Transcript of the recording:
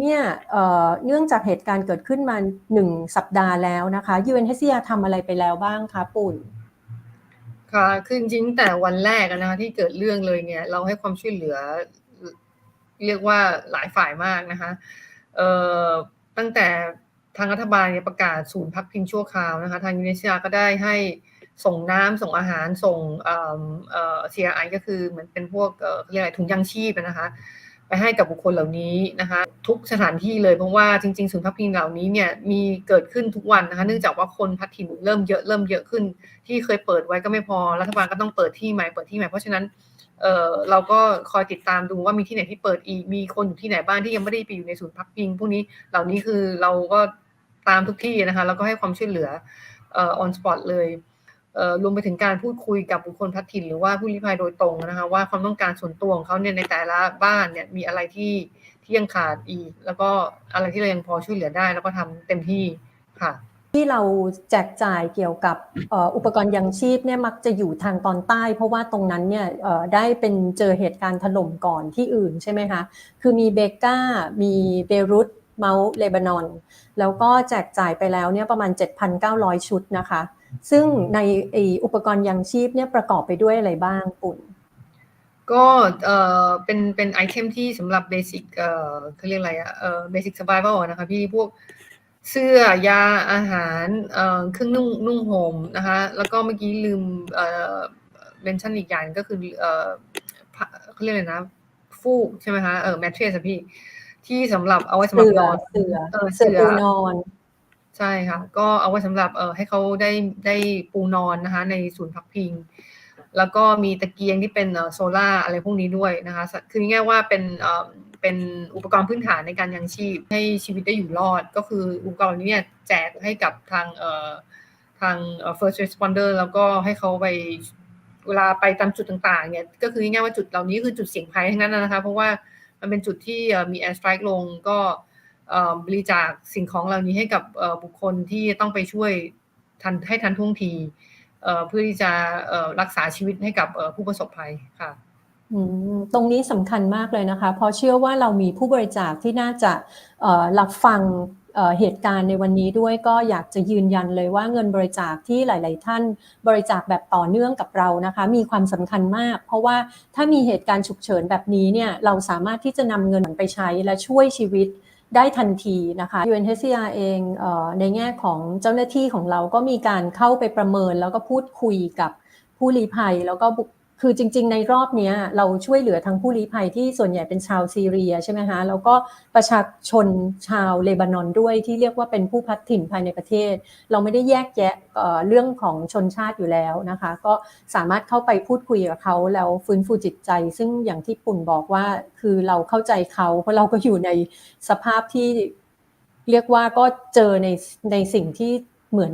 เนี่ยเอ่อเนื่องจากเหตุการณ์เกิดขึ้นมาหนึ่งสัปดาห์แล้วนะคะ UNHCR ทำอะไรไปแล้วบ้างคะปุ่นค่ะคือจริงแต่วันแรกนะคะที่เกิดเรื่องเลยเนี่ยเราให้ความช่วยเหลือ เรียกว่าหลายฝ่ายมากนะคะเอ่อตั้งแต่ทางรัฐบาลเนี่ยประกาศศูนย์พักพิงชั่วคราวนะคะทางยูเนสเซียก็ได้ให้ส่งน้ำส่งอาหารส่งเอ่อเอ่อ CRI ก็คือเหมือนเป็นพวกเอ่อเรียกอะไรถุงยางชีพนะคะ ไปให้กับบุคคลเหล่านี้นะคะ ทุกสถานที่เลยเพราะว่าจริงๆศูนย์พักพิงเหล่านี้เนี่ยมีเกิดขึ้นทุกวันนะคะ เนื่องจากว่าคนพัดถิ่นเริ่มเยอะเริ่มเยอะขึ้น ที่เคยเปิดไว้ก็ไม่พอรัฐบาลก็ต้องเปิดที่ใหม่เปิดที่ใหม่เพราะฉะนั้นเอ่อเราก็คอยติดตามดูว่ามีที่ไหนที่เปิดอีกมีคนอยู่ที่ไหนบ้างที่ยังไม่ได้ไปอยู่ในศูนย์พักพิงพวกนี้เหล่านี้คือเราก็ตามทุกที่นะคะแล้วก็ให้ความช่วยเหลือเอ่อ on spot เลยเอ่อ รวมไปถึงการพูดคุยกับบุคคลพัดถิ่นหรือว่าผู้ลี้ภัยโดยตรงนะคะว่าความต้องการส่วนตัวของเขาเนี่ยในแต่ละบ้านเนี่ยมีอะไรที่ที่ยังขาดอีก แล้วก็อะไรที่เรายังพอช่วยเหลือได้ แล้วก็ทำเต็มที่ค่ะ ที่เราแจกจ่ายเกี่ยวกับอุปกรณ์ยังชีพเนี่ยมักจะอยู่ทางตอนใต้ เพราะว่าตรงนั้นเนี่ยได้เป็นเจอเหตุการณ์ถล่มก่อนที่อื่นใช่ไหมคะคือมีเบกามีเบรุตเมาส์เลบานอน แล้วก็แจกจ่ายไปแล้วเนี่ยประมาณ 7,900 ชุดนะคะ ซึ่งในไออุปกรณ์ยังชีพเนี่ยประกอบไปด้วยอะไรบ้างปุ่น ก็เอ่อเป็นเป็นไอเทมที่สำหรับเบสิกเอ่อเขาเรียกอะไรอะเอ่อเบสิกสบายบ้านะคะพี่พวกเสื้อยาอาหารเอ่อเครื่องนุ่งนุ่งห่มนะคะแล้วก็เมื่อกี้ลืมเอ่อเมนชั่นอีกอย่างก็คือเอ่อผ้าเขาเรียกอะไรนะ ฟูกใช่ไหมคะเออแมทเทรสพี่ที่สำหรับเอาไว้สำหรับเสือนอนเสือเออเสือปูนอน ใช่ค่ะ ก็เอาไว้สำหรับเอ่อให้เขาได้ได้ปูนอนนะคะ ในศูนย์พักพิง แล้วก็มีตะเกียงที่เป็นโซล่าอะไรพวกนี้ด้วยนะคะ คือง่ายว่าเป็นเอ่อเป็นอุปกรณ์พื้นฐานในการยังชีพให้ชีวิตได้อยู่รอด ก็คืออุปกรณ์นี้เนี่ยแจกให้กับทางเอ่อทาง first responder แล้วก็ให้เขาไปเวลาไปตามจุดต่างๆเนี่ยก็คือง่ายๆว่าจุดเหล่านี้คือจุดเสี่ยงภัยทั้งนั้นนะคะ เพราะว่ามันเป็นจุดที่มี air strike ลงก็ บริจาคสิ่งของเหล่านี้ให้กับบุคคลที่ต้องไปช่วยทันให้ทันท่วงทีเพื่อที่จะรักษาชีวิตให้กับผู้ประสบภัยค่ะตรงนี้สำคัญมากเลยนะคะ เพราะเชื่อว่าเรามีผู้บริจาคที่น่าจะรับฟังเอ่อเหตุการณ์ในวันนี้ด้วยก็อยากจะยืนยันเลยว่าเงินบริจาคที่หลาย ๆ ท่านบริจาคแบบต่อเนื่องกับเรานะคะ มีความสำคัญมาก เพราะว่าถ้ามีเหตุการณ์ฉุกเฉินแบบนี้เนี่ยเราสามารถที่จะนำเงินไปใช้และช่วยชีวิต ได้ทันทีนะคะ UNHCR เองเออในแง่ของเจ้าหน้าที่ของเราก็มีการเข้าไปประเมินแล้วก็พูดคุยกับผู้ลี้ภัย แล้วก็บุค คือจริง ๆ ในรอบนี้เราช่วยเหลือทั้งผู้ลี้ภัยที่ส่วนใหญ่เป็นชาวซีเรียใช่ไหมคะแล้วก็ประชาชนชาวเลบานอนด้วยที่เรียกว่าเป็นผู้พัดถิ่นภายในประเทศ เราไม่ได้แยกแยะเอ่อเรื่องของชนชาติอยู่แล้วนะคะ ก็สามารถเข้าไปพูดคุยกับเขาแล้วฟื้นฟูจิตใจ ซึ่งอย่างที่ปุ่นบอกว่าคือเราเข้าใจเขาเพราะเราก็อยู่ในสภาพที่เรียกว่าก็เจอในในสิ่งที่เหมือน